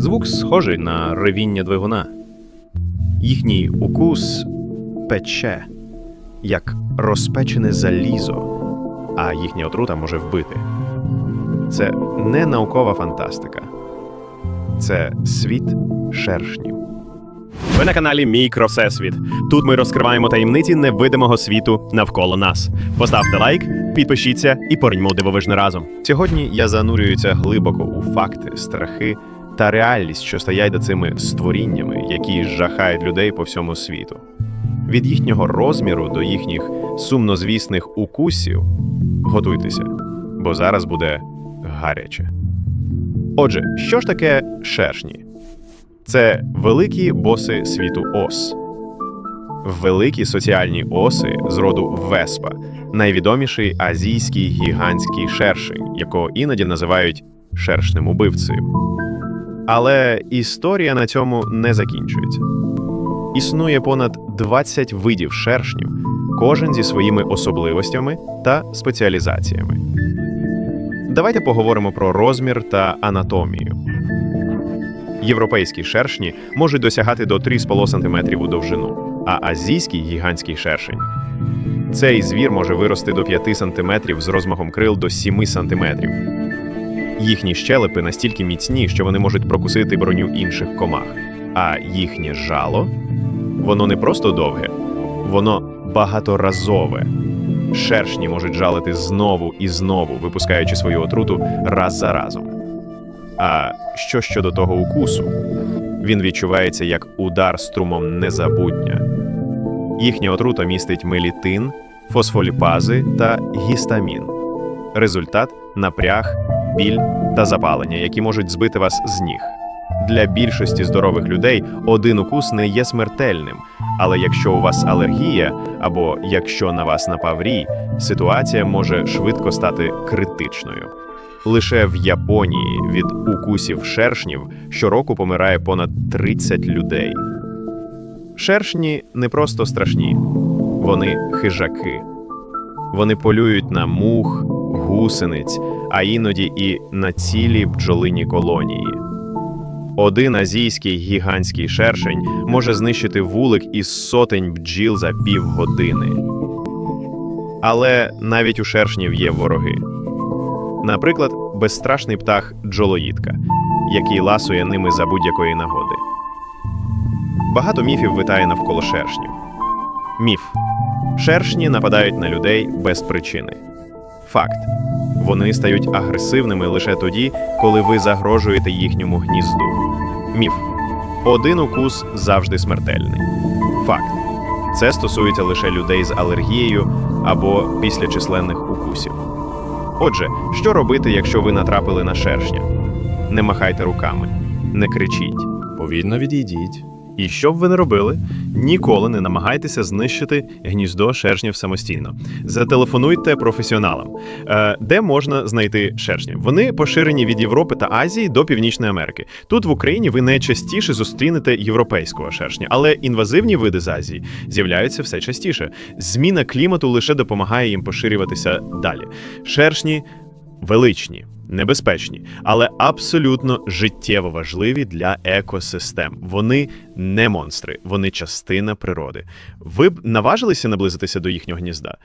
Звук схожий на ревіння двигуна. Їхній укус пече, як розпечене залізо, а їхня отрута може вбити. Це не наукова фантастика, це світ шершнів. Ви на каналі Мікровсесвіт. Тут ми розкриваємо таємниці невидимого світу навколо нас. Поставте лайк, підпишіться і пориньмо дивовижне разом. Сьогодні я занурююся глибоко у факти, страхи та реальність, що стоять за цими створіннями, які жахають людей по всьому світу. Від їхнього розміру до їхніх сумнозвісних укусів готуйтеся, бо зараз буде гаряче. Отже, що ж таке шершні? Це великі боси світу ос. Великі соціальні оси з роду Веспа, найвідоміший азійський гігантський шершень, якого іноді називають шершним убивцею. Але історія на цьому не закінчується. Існує понад 20 видів шершнів, кожен зі своїми особливостями та спеціалізаціями. Давайте поговоримо про розмір та анатомію. Європейські шершні можуть досягати до 3,5 см у довжину, а азійський гігантський шершень. Цей звір може вирости до 5 см з розмахом крил до 7 см. Їхні щелепи настільки міцні, що вони можуть прокусити броню інших комах. А їхнє жало воно не просто довге, воно багаторазове. Шершні можуть жалити знову і знову, випускаючи свою отруту раз за разом. А що щодо того укусу? Він відчувається як удар струмом незабутня. Їхня отрута містить мелітин, фосфоліпази та гістамін. Результат напряг, біль та запалення, які можуть збити вас з ніг. Для більшості здорових людей один укус не є смертельним, але якщо у вас алергія або якщо на вас напав рій, ситуація може швидко стати критичною. Лише в Японії від укусів шершнів щороку помирає понад 30 людей. Шершні не просто страшні, вони хижаки. Вони полюють на мух, гусениць, а іноді і на цілі бджолині колонії. Один азійський гігантський шершень може знищити вулик із сотень бджіл за півгодини. Але навіть у шершнів є вороги. Наприклад, безстрашний птах джолоїдка, який ласує ними за будь-якої нагоди. Багато міфів витає навколо шершнів. Міф: шершні нападають на людей без причини. Факт: вони стають агресивними лише тоді, коли ви загрожуєте їхньому гнізду. Міф: один укус завжди смертельний. Факт: це стосується лише людей з алергією або після численних укусів. Отже, що робити, якщо ви натрапили на шершня? Не махайте руками, не кричіть, повільно відійдіть. І що б ви не робили, ніколи не намагайтеся знищити гніздо шершнів самостійно. Зателефонуйте професіоналам, Е, де можна знайти шершнів. Вони поширені від Європи та Азії до Північної Америки. Тут в Україні ви найчастіше зустрінете європейського шершня, але інвазивні види з Азії з'являються все частіше. Зміна клімату лише допомагає їм поширюватися далі. Шершні величні, небезпечні, але абсолютно життєво важливі для екосистем. Вони не монстри, вони частина природи. Ви б наважилися наблизитися до їхнього гнізда?